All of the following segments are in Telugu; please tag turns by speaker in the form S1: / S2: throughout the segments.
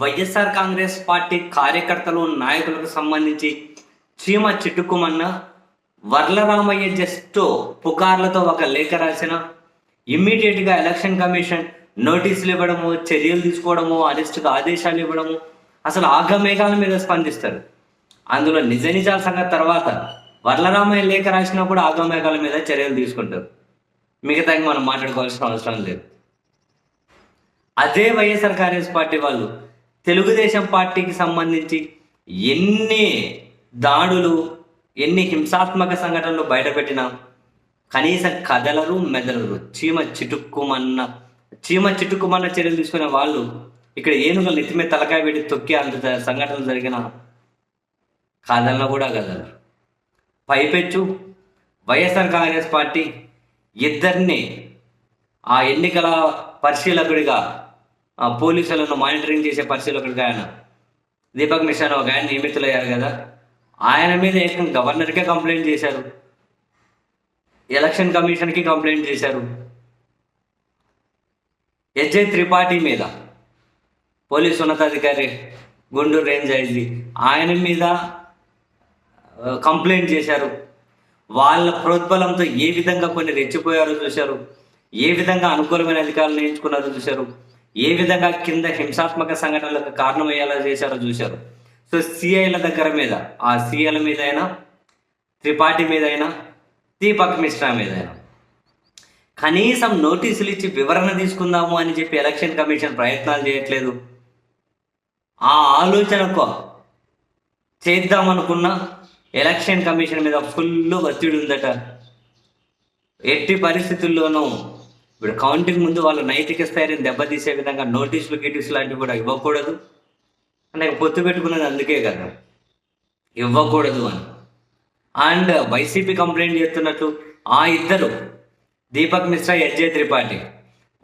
S1: వైఎస్ఆర్ కాంగ్రెస్ పార్టీ కార్యకర్తలు నాయకులకు సంబంధించి చీమ చిట్టుకుమన్న వర్లరామయ్య జస్ట్ పుకార్లతో ఒక లేఖ రాసిన ఇమ్మీడియట్గా ఎలక్షన్ కమిషన్ నోటీసులు ఇవ్వడము చర్యలు తీసుకోవడము అరెస్టుకు ఆదేశాలు ఇవ్వడము అసలు ఆగమేఘాల మీద స్పందిస్తారు. అందులో నిజ నిజాల సంగతి తర్వాత వర్లరామయ్య లేఖ రాసినా కూడా ఆగమేఘాల మీద చర్యలు తీసుకుంటారు. మిగతా మనం మాట్లాడుకోవాల్సిన అవసరం లేదు. అదే వైఎస్ఆర్ కాంగ్రెస్ పార్టీ వాళ్ళు తెలుగుదేశం పార్టీకి సంబంధించి ఎన్ని దాడులు ఎన్ని హింసాత్మక సంఘటనలు బయటపెట్టినా కనీసం కదలరు మెదలరు. చీమ చిటుక్కుమన్న చీమ చిటుక్కుమన్న చర్యలు తీసుకునే వాళ్ళు ఇక్కడ ఏనుగులు నెత్తిమే తలకాయ పెట్టి తొక్కి అంత సంఘటనలు జరిగిన కదలను కూడా కదలరు. పైపెచ్చు వైఎస్ఆర్ కాంగ్రెస్ పార్టీ ఇద్దరిని ఆ ఎన్నికల పరిశీలకుడిగా పోలీసులను మానిటరింగ్ చేసే పరిశీలకుడిగా ఆయన దీపక్ మిశ్రా ఒక ఆయన నియమితులయ్యారు కదా. ఆయన మీద ఏకం గవర్నర్కే కంప్లైంట్ చేశారు. ఎలక్షన్ కమిషన్కి కంప్లైంట్ చేశారు. ఎస్జే త్రిపాఠి మీద పోలీస్ ఉన్నతాధికారి గుంటూరు రేంజ్ ఐజీ ఆయన మీద కంప్లైంట్ చేశారు. వాళ్ళ ప్రోద్బలంతో ఏ విధంగా కొన్ని రెచ్చిపోయారో చూశారు. ఏ విధంగా అనుకూలమైన అధికారులు ఎంచుకున్నారో చూశారు. ఏ విధంగా కింద హింసాత్మక సంఘటనలకు కారణమయ్యేలా చేశారో చూశారు. సో సిఐల దగ్గర మీద ఆ సిఐల మీద అయినా త్రిపాఠి మీద అయినా దీపక్ మిశ్రా మీద అయినా కనీసం నోటీసులు ఇచ్చి వివరణ తీసుకుందాము అని చెప్పి ఎలక్షన్ కమిషన్ ప్రయత్నాలు చేయట్లేదు. ఆ ఆలోచనకు చేద్దామనుకున్న ఎలక్షన్ కమిషన్ మీద ఫుల్ ఒత్తిడి ఉందట. ఎట్టి పరిస్థితుల్లోనూ ఇప్పుడు కౌంటింగ్ ముందు వాళ్ళ నైతిక స్థైర్యం దెబ్బతీసే విధంగా నోటీసులు గిటీసులు లాంటివి కూడా ఇవ్వకూడదు. అంటే పొత్తు పెట్టుకున్నది అందుకే కదా. ఇవ్వకూడదు అని. అండ్ వైసీపీ కంప్లైంట్ చేస్తున్నట్టు ఆ ఇద్దరు దీపక్ మిశ్రా ఎస్జే త్రిపాఠి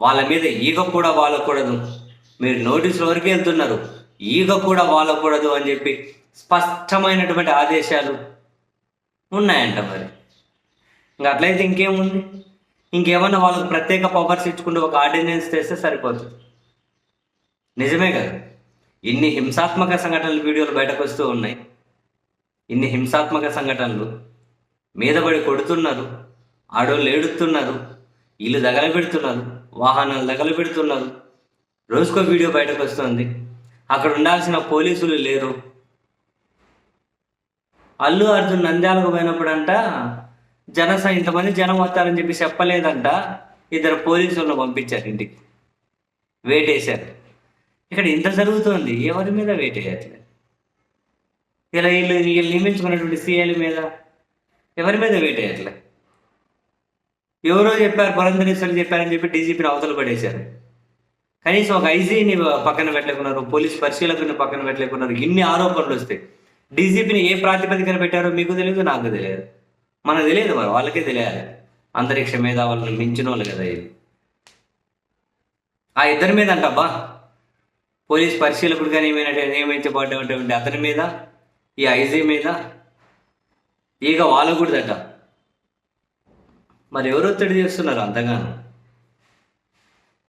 S1: వాళ్ళ మీద ఈగ కూడా వాలకూడదు. మీరు నోటీసుల వరకు వెళ్తున్నారు. ఈగ కూడా వాలకూడదు అని చెప్పి స్పష్టమైనటువంటి ఆదేశాలు ఉన్నాయంట మరి. ఇంకా అట్లయితే ఇంకేముంది? ఇంకేమన్నా వాళ్ళకి ప్రత్యేక పవర్స్ ఇచ్చుకుంటూ ఒక ఆర్డినెన్స్ తెస్తే సరిపోతుంది నిజమే కదా? ఇన్ని హింసాత్మక సంఘటనలు వీడియోలు బయటకు వస్తూ ఉన్నాయి. ఇన్ని హింసాత్మక సంఘటనలు మీద పడి కొడుతున్నారు ఆడోళ్ళు ఏడుతున్నారు ఇల్లు తగలబెడుతున్నారు వాహనాలు తగలబెడుతున్నారు. రోజుకో వీడియో బయటకు వస్తుంది. అక్కడ ఉండాల్సిన పోలీసులు లేరు. అల్లు అర్జున్ నంద్యాలకు పోయినప్పుడంట జన ఇంతమంది జనం వస్తారని చెప్పి చెప్పలేదంట. ఇద్దరు పోలీసులను పంపించారు ఇంటికి. వేటేశారు. ఇక్కడ ఇంత జరుగుతోంది. ఎవరి మీద వేటేయట్లేదు ఇలా వీళ్ళు వీళ్ళు నియమించుకున్నటువంటి సీఎల్ మీద ఎవరి మీద వేటేయట్లే ఎవరో చెప్పారు పురంధరేశ్వరులు చెప్పారని చెప్పి డీజీపీని అవతల పడేశారు. కనీసం ఒక ఐజీని పక్కన పెట్టలేకున్నారు పోలీస్ పరిశీలకుని పక్కన పెట్టలేకున్నారు. ఇన్ని ఆరోపణలు వస్తాయి. డీజీపీని ఏ ప్రాతిపదికన పెట్టారో మీకు తెలియదు నాకు తెలియదు మనకు తెలియదు మరి వాళ్ళకే తెలియాలి. అంతరిక్ష మీద వాళ్ళని మించిన వాళ్ళు కదా ఇది ఆ ఇద్దరి మీద అంటబ్బా పోలీస్ పరిశీలకుడిగా నియమిన నియమించబడ్డటువంటి అతని మీద ఈ ఐజీ మీద ఈగ వాళ్ళకూడదట మరి ఎవరు ఒత్తిడి చేస్తున్నారు అంతగానో?